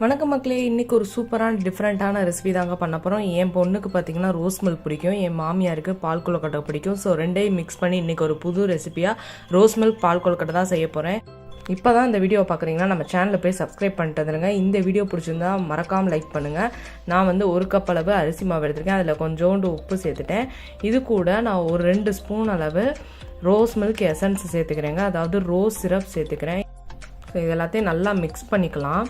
வணக்கம் மக்களே இன்றைக்கி ஒரு சூப்பரான டிஃப்ரெண்ட்டான ரெசிபி தாங்க பண்ண போகிறோம் என் பொண்ணுக்கு பார்த்தீங்கன்னா ரோஸ் மில்க் பிடிக்கும். என் மாமியாருக்கு பால் கொழுக்கட்டை பிடிக்கும். ஸோ ரெண்டையும் மிக்ஸ் பண்ணி இன்றைக்கி ஒரு புது ரெசிபியாக ரோஸ் மில்க் பால் கொழுக்கட்டை தான் செய்ய போகிறேன் இப்போ தான் இந்த வீடியோ பார்க்குறீங்கன்னா நம்ம சேனலில் போய் சப்ஸ்கிரைப் பண்ணிட்டு வந்துருங்க. இந்த வீடியோ பிடிச்சிருந்தா மறக்காமல் லைக் பண்ணுங்கள் நான் வந்து ஒரு கப் அளவு அரிசி மாவு எடுத்திருக்கேன். அதில் கொஞ்சோண்டு உப்பு சேர்த்துட்டேன். இது கூட நான் ஒரு ரெண்டு ஸ்பூன் அளவு ரோஸ் மில்க் எசன்ஸ் சேர்த்துக்கிறேங்க. அதாவது ரோஸ் சிரப் சேர்த்துக்கிறேன். ஸோ இது எல்லாத்தையும் நல்லா மிக்ஸ் பண்ணிக்கலாம்.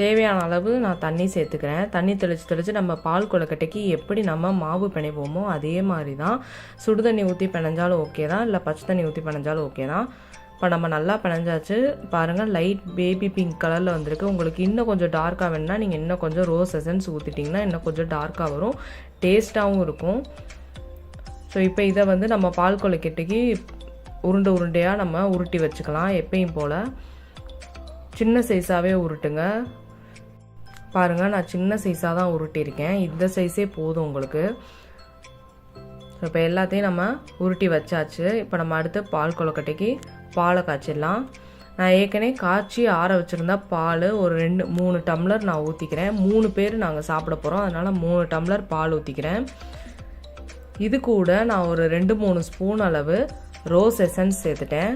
தேவையான அளவு நான் தண்ணி சேர்த்துக்கிறேன். தண்ணி தெளித்து தெளித்து நம்ம பால் கொழுக்கட்டைக்கு எப்படி நம்ம மாவு பிணைப்போமோ அதே மாதிரி தான் சுடு தண்ணி ஊற்றி பிணைஞ்சாலும் ஓகே தான் இல்லை பச்சை தண்ணி ஊற்றி பிணைஞ்சாலும் ஓகே தான். இப்போ நம்ம நல்லா பிணைஞ்சாச்சு. பாருங்கள் லைட் பேபி பிங்க் கலரில் வந்திருக்கு. உங்களுக்கு இன்னும் கொஞ்சம் டார்க்காக வேணுன்னா நீங்கள் இன்னும் கொஞ்சம் ரோஸ் எசன்ஸ் ஊற்றிட்டிங்கன்னா இன்னும் கொஞ்சம் டார்க்காக வரும். டேஸ்ட்டாகவும் இருக்கும். ஸோ இப்போ இதை வந்து நம்ம பால் கொலைக்கட்டுக்கு உருண்டை உருண்டையாக நம்ம உருட்டி வச்சுக்கலாம் எப்பயும் போல். சின்ன சைஸாகவே உருட்டுங்க. பாருங்கள் நான் சின்ன சைஸாக தான் உருட்டியிருக்கேன். இந்த சைஸே போதும் உங்களுக்கு. இப்போ எல்லாத்தையும் நம்ம உருட்டி வச்சாச்சு. இப்போ நம்ம அடுத்து பால் கொழுக்கட்டைக்கு பாலை காய்ச்சிடலாம். நான் ஏற்கனவே காய்ச்சி ஆற வச்சுருந்தா பால் ஒரு ரெண்டு மூணு டம்ளர் நான் ஊற்றிக்கிறேன் மூணு பேர் நாங்கள் சாப்பிட போகிறோம் அதனால் மூணு டம்ளர் பால் ஊற்றிக்கிறேன் இது கூட நான் ஒரு ரெண்டு மூணு ஸ்பூன் அளவு ரோஸ் எசன்ஸ் சேர்த்துட்டேன்.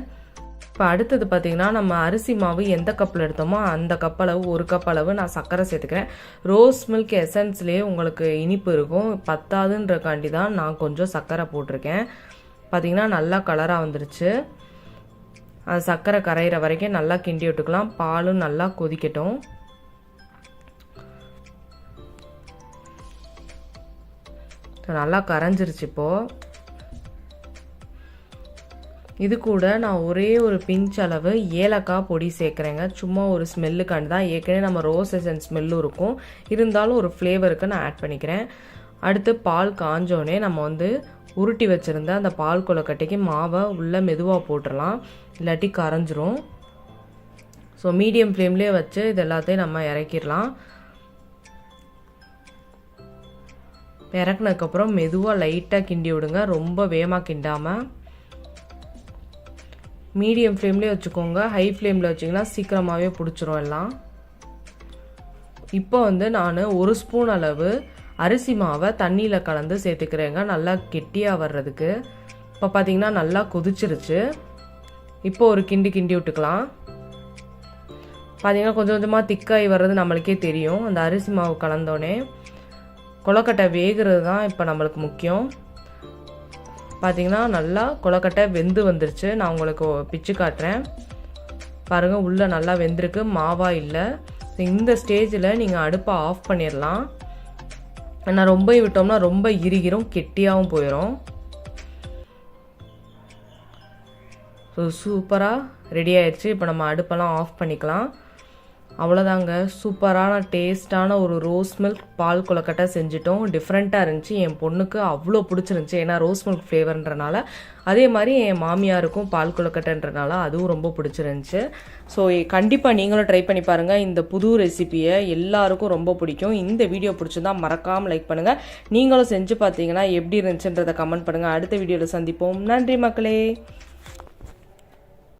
இப்போ அடுத்தது பார்த்திங்கன்னா நம்ம அரிசி மாவு எந்த கப்பில் எடுத்தோமோ அந்த கப் அளவு ஒரு கப் அளவு நான் சர்க்கரை சேர்த்துக்கிறேன். ரோஸ் மில்க் எசன்ஸ்லேயே உங்களுக்கு இனிப்பு இருக்கும். பத்தாதுன்றக்காண்டி தான் நான் கொஞ்சம் சர்க்கரை போட்டிருக்கேன். பார்த்திங்கன்னா நல்லா கலராக வந்துருச்சு. அது சர்க்கரை கரையிற வரைக்கும் நல்லா கிண்டி விட்டுக்கலாம். பாலும் நல்லா கொதிக்கட்டும். நல்லா கரைஞ்சிருச்சு இப்போது இது கூட நான் ஒரே ஒரு பிஞ்ச் அளவு ஏலக்காய் பொடி சேர்க்குறேங்க. சும்மா ஒரு ஸ்மெல்லுக்காண்டு தான். ஏற்கனவே நம்ம ரோஸ் எசன் ஸ்மெல்லும் இருக்கும். இருந்தாலும் ஒரு ஃப்ளேவருக்கு நான் ஆட் பண்ணிக்கிறேன். அடுத்து பால் காஞ்சோடனே நம்ம வந்து உருட்டி வச்சுருந்த அந்த பால் கொலக்கட்டைக்கு மாவை உள்ளே மெதுவாக போட்டுடலாம் இல்லாட்டி கரைஞ்சிரும். ஸோ மீடியம் ஃப்ளேம்லேயே வச்சு இது எல்லாத்தையும் நம்ம இறக்கிடலாம். இறக்குனதுக்கப்புறம் மெதுவாக லைட்டாக கிண்டி விடுங்க. ரொம்ப வேகமாக கிண்டாமல் மீடியம் ஃப்ளேம்லேயே வச்சுக்கோங்க. ஹை ஃப்ளேமில் வச்சிங்கன்னா சீக்கிரமாகவே பிடிச்சிரும் எல்லாம். இப்போ வந்து நான் ஒரு ஸ்பூன் அளவு அரிசி மாவை தண்ணியில் கலந்து சேர்த்துக்கிறேங்க. நல்லா கெட்டியாக வர்றதுக்கு. இப்போ பார்த்தீங்கன்னா நல்லா கொதிச்சிருச்சு. இப்போ ஒரு கிண்டி கிண்டி விட்டுக்கலாம். பார்த்தீங்கன்னா கொஞ்சம் கொஞ்சமாக திக்காகி வர்றது நம்மளுக்கே தெரியும். அந்த அரிசி மாவு கலந்தோடனே கொலக்கட்டை வேகிறது தான் இப்போ நம்மளுக்கு முக்கியம். பார்த்தீங்கன்னா நல்லா கொலக்கட்டை வெந்து வந்துருச்சு. நான் உங்களுக்கு பிச்சு காட்டுறேன். பாருங்கள் உள்ளே நல்லா வெந்திருக்கு. மாவா இல்லை. இந்த ஸ்டேஜில் நீங்கள் அடுப்பை ஆஃப் பண்ணிடலாம் ஏன்னா ரொம்ப விட்டோம்னா ரொம்ப இறுகிரும் கெட்டியாகவும் போயிடும் ஸோ சூப்பராக ரெடி ஆயிடுச்சு. இப்போ நம்ம அடுப்பெல்லாம் ஆஃப் பண்ணிக்கலாம். அவ்வளோதாங்க சூப்பரான டேஸ்டான ஒரு ரோஸ் மில்க் பால் கொலக்கட்டை செஞ்சிட்டோம். டிஃப்ரெண்ட்டாக இருந்துச்சு. என் பொண்ணுக்கு அவ்வளோ பிடிச்சிருந்துச்சி. ஏன்னா ரோஸ் மில்க் ஃப்ளேவர்ன்றனால அதே மாதிரி என் மாமியாருக்கும் பால் கொலக்கட்டைன்றனால அதுவும் ரொம்ப பிடிச்சிருந்துச்சு. ஸோ கண்டிப்பாக நீங்களும் ட்ரை பண்ணி பாருங்கள் இந்த புது ரெசிப்பியை எல்லாருக்கும் ரொம்ப பிடிக்கும். இந்த வீடியோ பிடிச்சிருந்தா மறக்காமல் லைக் பண்ணுங்கள் நீங்களும் செஞ்சு பார்த்தீங்கன்னா எப்படி இருந்துச்சுன்றதை கமெண்ட் பண்ணுங்கள் அடுத்த வீடியோவில் சந்திப்போம். நன்றி மக்களே.